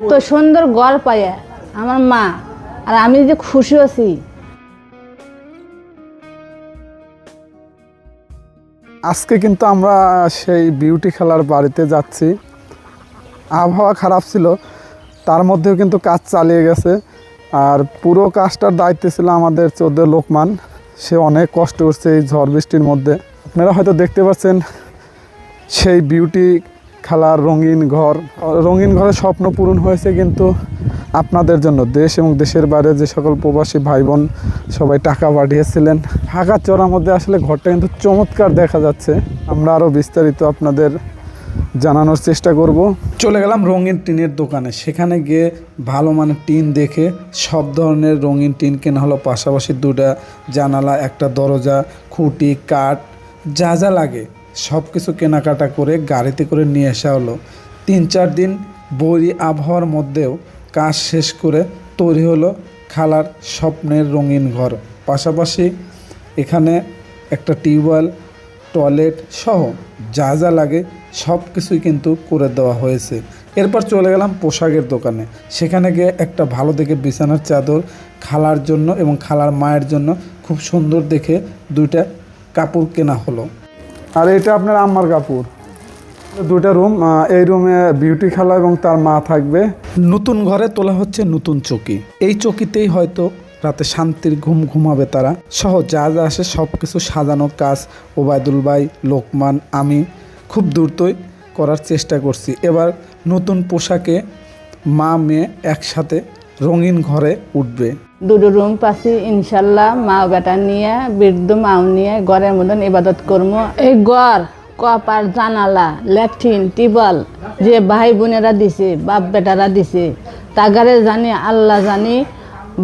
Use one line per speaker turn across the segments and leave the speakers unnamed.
তো সুন্দর গড় পাইয়া আমার মা। আর আমি যে খুশি আছি
আজকে কিন্তু আমরা সেই বিউটি খেলার বাড়িতে যাচ্ছি। আবহাওয়া খারাপ ছিল, তার মধ্যেও কিন্তু কাজ চালিয়ে গেছে। আর পুরো কাজটার দায়িত্বে ছিল আমাদের চোদ্দ লোকমান। সে অনেক কষ্ট করছে এই ঝড় বৃষ্টির মধ্যে। আপনারা হয়তো দেখতে পাচ্ছেন, সেই বিউটি খেলার রঙিন ঘর। রঙিন ঘরের স্বপ্ন পূরণ হয়েছে কিন্তু আপনাদের জন্য। দেশ এবং দেশের বাইরে যে সকল প্রবাসী ভাই বোন সবাই টাকা পাঠিয়েছিলেন, ফাঁকা চড়ার মধ্যে আসলে ঘরটা কিন্তু চমৎকার দেখা যাচ্ছে। আমরা আরও বিস্তারিত আপনাদের জানানোর চেষ্টা করব। চলে গেলাম রঙিন টিনের দোকানে। সেখানে গিয়ে ভালো মানের টিন দেখে সব ধরনের রঙিন টিন কেনা হলো। পাশাপাশি দুটা জানালা, একটা দরজা, খুঁটি, কাঠ, যা যা লাগে। সব কিছু কেনাকাটা করে গাড়িতে করে নিয়ে আসা হলো। তিন চার দিন বৈরী আবহাওয়ার মধ্যেও কাজ শেষ করে তৈরি হলো খালার স্বপ্নের রঙিন ঘর। পাশাপাশি এখানে একটা টিউবওয়েল, টয়লেট সহ যা যা লাগে সব কিছুই কিন্তু করে দেওয়া হয়েছে। এরপর চলে গেলাম পোশাকের দোকানে। সেখানে গিয়ে একটা ভালো দেখে বিছানার চাদর খালার জন্য এবং খালার মায়ের জন্য খুব সুন্দর দেখে দুইটা কাপড় কেনা হলো। আর এটা আপনার আম্মার কাপড়। দুটা রুম এই রুমে বিউটি খেলা এবং তার মা থাকবে। নতুন ঘরে তোলা হচ্ছে নতুন চকি। এই চকিতেই হয়তো রাতে শান্তির ঘুম ঘুমাবে তারা। সহ যা যা আসে সব কিছু সাজানো কাজ, ওবায়দুল ভাই, লোকমান, আমি খুব দ্রুতই করার চেষ্টা করছি। এবার নতুন পোশাকে মা, মেয়ে একসাথে রঙিন ঘরে উঠবে।
দুটো রুম পাচ্ছি ইনশাল্লাহ মা বেটা নিয়ে, বৃদ্ধ মাও নিয়ে ঘরের মতন ইবাদত করব এই ঘর, কপার, জানালা, ল্যাট্রিন টিবল যে ভাই বোনেরা দিছে, বাপ বেটারা দিছে, তাগারে জানি, আল্লাহ জানি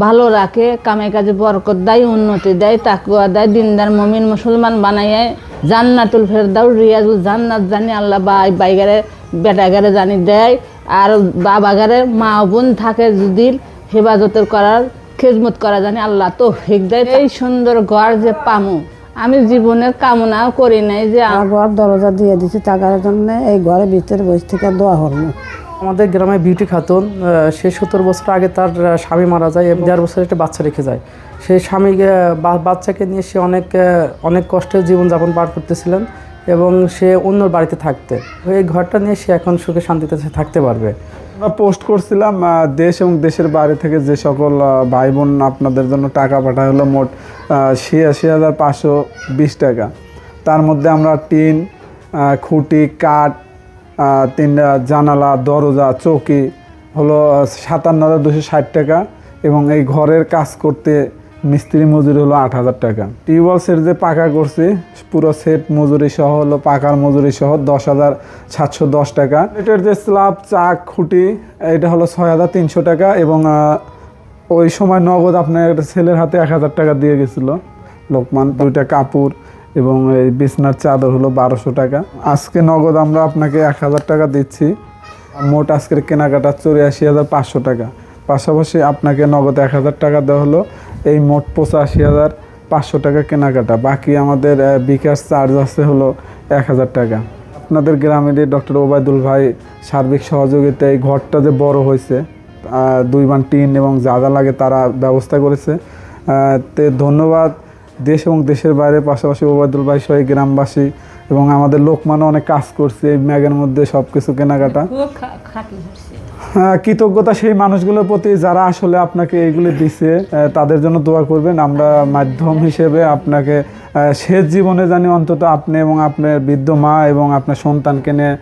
ভালো রাখে, কামে কাজে বরকত দেয়, উন্নতি দেয় তাকুয়া দেয়, দিনদার মমিন মুসলমান বানাইয়ে জান্নাতুল ফেরদাউ রিয়াজুল জান্নাত জানি আল্লাহ বাই বাইগারে বেটাগারে জানি দেয়। আর বাবাগারে মা বোন থাকে যদি হেফাজতের করার খেজমত করা জানি আল্লাহ তো দেয় এই সুন্দর ঘর যে পামু আমি জীবনের কামনাও করি নাই যে আমার ঘর দরজা দিয়ে দিছি টাকার জন্য এই ঘরের ভিতরে বসে থেকে দোয়া হলো।
আমাদের গ্রামে বিউটি খাতুন সে সত্তর বছর আগে তার স্বামী মারা যায় এবং দেড় বছর একটা বাচ্চা রেখে যায়। সেই স্বামী বাচ্চাকে নিয়ে সে অনেক অনেক কষ্টে জীবনযাপন পার করতেছিলেন। এবং সে অন্য বাড়িতে থাকতে। এই ঘরটা নিয়ে সে এখন সুখে শান্তিতে থাকতে পারবে।
আমরা পোস্ট করছিলাম দেশ এবং দেশের বাইরে থেকে যে সকল ভাই বোন আপনাদের জন্য টাকা পাঠায় হলো মোট ছিয়াশি হাজার পাঁচশো বিশ টাকা। তার মধ্যে আমরা টিন খুঁটি, কাঠ তিনটা জানালা, দরজা, চৌকি হলো সাতান্ন হাজার দুশো ষাট টাকা এবং এই ঘরের কাজ করতে মিস্ত্রি মজুরি হলো আট হাজার টাকা। টিউবওয়েল সেট যে পাকা করছি, পুরো সেট মজুরি সহ হলো পাকার মজুরি সহ দশ হাজার সাতশো দশ টাকা। এটার যে স্ল্যাব, চাক, খুঁটি, এটা হলো ছয় হাজার তিনশো টাকা এবং ওই সময় নগদ আপনার একটা ছেলের হাতে এক হাজার টাকা দিয়ে গেছিল। লোকমান, দুইটা কাপড় এবং এই বিছনার চাদর হলো বারোশো টাকা। আজকে নগদ আমরা আপনাকে এক হাজার টাকা দিচ্ছি। মোট আজকের কেনাকাটা চুরাশি হাজার পাঁচশো টাকা। পাশাপাশি আপনাকে নগদ এক হাজার টাকা দেওয়া হলো। এই মোট পঁচাশি হাজার পাঁচশো টাকা কেনাকাটা। বাকি আমাদের বিকাশ চার্জ আছে হলো এক হাজার টাকা। আপনাদের গ্রামের ডক্টর ওবায়দুল ভাই সার্বিক সহযোগিতায় এই ঘরটা যে বড় হয়েছে দুই বান টিন এবং যা যা লাগে তারা ব্যবস্থা করেছে। তে ধন্যবাদ। দেশ এবং দেশের বাইরে পাশাপাশি ওবায়দুল ভাই সহ গ্রামবাসী এবং আমাদের লোকমানও অনেক কাজ করছে এই ম্যাগের মধ্যে সব কিছু কেনাকাটা হ্যাঁ, কৃতজ্ঞতা সেই মানুষগুলোর প্রতি যারা আসলে আপনাকে এইগুলো দিছে তাদের জন্য দোয়া করবেন। আমরা মাধ্যম হিসেবে আপনাকে শেষ জীবনে জানি অন্তত আপনি এবং আপনার বৃদ্ধ মা এবং আপনার সন্তানকে নিয়ে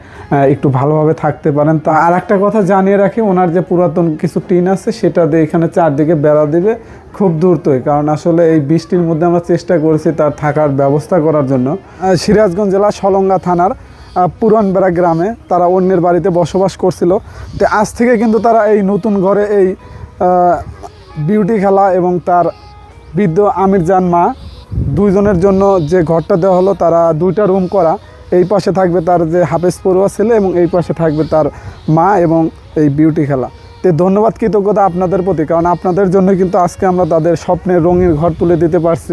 একটু ভালোভাবে থাকতে পারেন। তা আর একটা কথা জানিয়ে রাখি, ওনার যে পুরাতন কিছু টিন আছে, সেটা দিয়ে এখানে চারদিকে বেড়া দিবে খুব দূরতই। কারণ আসলে এই বৃষ্টির মধ্যে আমরা চেষ্টা করেছি তার থাকার ব্যবস্থা করার জন্য। সিরাজগঞ্জ জেলা সলঙ্গা থানার পুরানবেড়া গ্রামে তারা অন্যের বাড়িতে বসবাস করছিল। তো আজ থেকে কিন্তু তারা এই নতুন ঘরে এই বিউটি খেলা এবং তার বৃদ্ধ আমির জান মা দুইজনের জন্য যে ঘরটা দেওয়া হলো, তারা দুইটা রুম করা। এই পাশে থাকবে তার যে হাফেজ পড়ুয়া ছেলে এবং এই পাশে থাকবে তার মা এবং এই বিউটি খেলা। তো ধন্যবাদ কৃতজ্ঞতা আপনাদের প্রতি, কারণ আপনাদের জন্য কিন্তু আজকে আমরা তাদের স্বপ্নের রঙিন ঘর তুলে দিতে পারছি।